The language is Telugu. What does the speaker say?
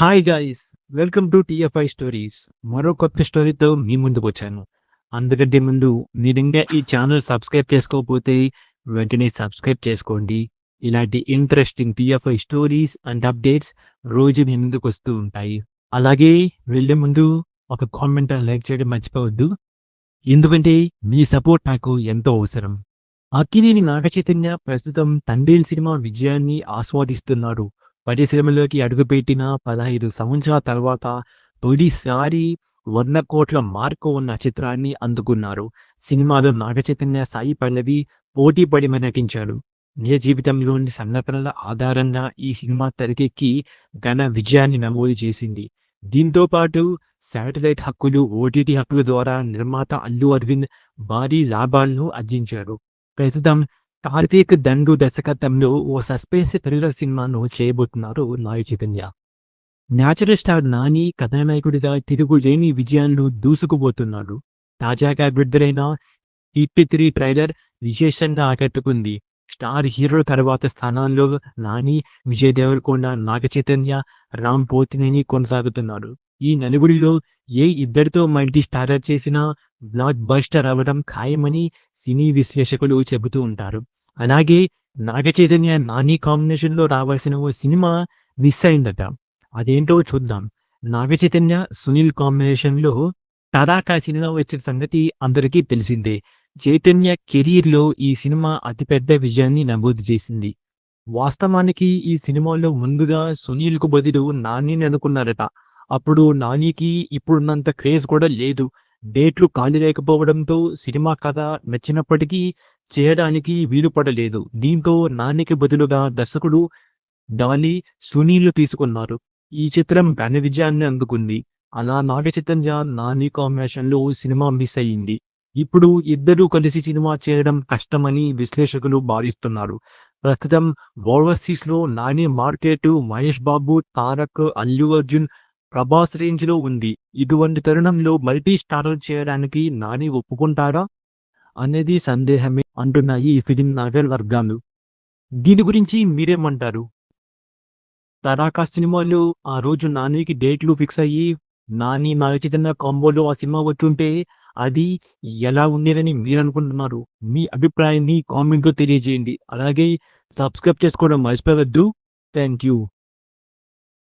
Hi guys welcome to TFI stories మరో కొత్త స్టోరీతో మీ ముందుకు వచ్చాను. అందుకంటే ముందు మీరు ఇంకా ఈ ఛానల్ సబ్స్క్రైబ్ చేసుకోకపోతే వెంటనే సబ్స్క్రైబ్ చేసుకోండి. ఇలాంటి interesting TFI stories and updates రోజు మీ ముందుకు వస్తూ ఉంటాయి. అలాగే వెళ్ళే ముందు ఒక కామెంట్ లైక్ చేయడం మర్చిపోవద్దు. ఎందుకంటే మీ సపోర్ట్ నాకు ఎంతో అవసరం. అక్కినేని నాగ చైతన్య ప్రస్తుతం తండ్రి సినిమా విజయాన్ని ఆస్వాదిస్తున్నారు. పరిశ్రమలోకి అడుగుపెట్టిన పదహైదు సంవత్సరాల తర్వాత తొలిసారి వంద కోట్ల మార్కు ఉన్న చిత్రాన్ని అందుకున్నారు. సినిమాలో నాగ చైతన్య సాయి పల్లవి పోటీ పడి నటించారు నిజ జీవితంలోని సంఘటనల ఆధారంగా ఈ సినిమా తెరకెక్కి ఘన విజయాన్ని నమోదు చేసింది. దీంతో పాటు శాటిలైట్ హక్కులు ఓటీటీ హక్కుల ద్వారా నిర్మాత అల్లు అరవింద్ భారీ లాభాలను ఆర్జించారు. ప్రస్తుతం కార్తీక్ దండు దర్శకత్వంలో ఓ సస్పెన్స్ థ్రిల్లర్ సినిమాను చేయబోతున్నారు నాగ చైతన్య. న్యాచురల్ స్టార్ నాని కథానాయకుడిగా తిరుగులేని విజయాన్ని దూసుకుపోతున్నాడు. తాజాగా విడుదలైన హిట్ త్రీ ట్రైలర్ విశేషంగా ఆకట్టుకుంది. స్టార్ హీరో తర్వాత స్థానాల్లో నాని విజయ్ దేవరకొండ నాగ చైతన్య రామ్ పోతినేని కొనసాగుతున్నాడు ఈ నలుగురిలో ఏ ఇద్దరితో మల్టీ స్టారర్ చేసినా బ్లాక్ బస్టర్ అవ్వడం ఖాయమని సినీ విశ్లేషకులు చెబుతూ ఉంటారు. అలాగే నాగ చైతన్య నాని కాంబినేషన్లో రావాల్సిన ఓ సినిమా మిస్ అయిందట. అదేంటో చూద్దాం. నాగ చైతన్య సునీల్ కాంబినేషన్లో సినిమా వచ్చిన సంగతి అందరికీ తెలిసిందే. చైతన్య కెరీర్లో ఈ సినిమా అతిపెద్ద విజయాన్ని నమోదు చేసింది. వాస్తవానికి ఈ సినిమాలో ముందుగా సునీల్కు బదులు నానిని అనుకున్నారట. అప్పుడు నానికి ఇప్పుడున్నంత క్రేజ్ కూడా లేదు. డేట్లు ఖాళీ లేకపోవడంతో సినిమా కథ నచ్చినప్పటికీ చేయడానికి వీలు పడలేదు దీంతో నానికి బదులుగా దర్శకుడు డాలీ సునీల్ తీసుకున్నారు. ఈ చిత్రం ఘన విజయాన్ని అందుకుంది. అలా నాటి చైతన్య నాని కాంబినేషన్లో సినిమా మిస్ అయ్యింది. ఇప్పుడు ఇద్దరూ కలిసి సినిమా చేయడం కష్టమని విశ్లేషకులు భావిస్తున్నారు. ప్రస్తుతం ఓవర్సీస్లో నాని మార్కెట్ మహేష్ బాబు తారక్ అల్లు అర్జున్ ప్రభాస్ రేంజ్లో ఉంది. ఇటువంటి తరుణంలో మల్టీ స్టారర్ చేయడానికి నాని ఒప్పుకుంటారా? అనేది సందేహమే అంటున్నాయి ఈ ఫిలిం నగర్ వర్గాలు దీని గురించి మీరేమంటారు? తడాకా సినిమాలో ఆ రోజు నానికి డేట్లు ఫిక్స్ అయ్యి నాని నాగచైతన్య కాంబోలో ఆ సినిమా వచ్చుంటే అది ఎలా ఉండేదని మీరు అనుకుంటున్నారు మీ అభిప్రాయాన్ని కామెంట్లో తెలియజేయండి. అలాగే సబ్స్క్రైబ్ చేసుకోవడం మర్చిపోవద్దు. Thank you.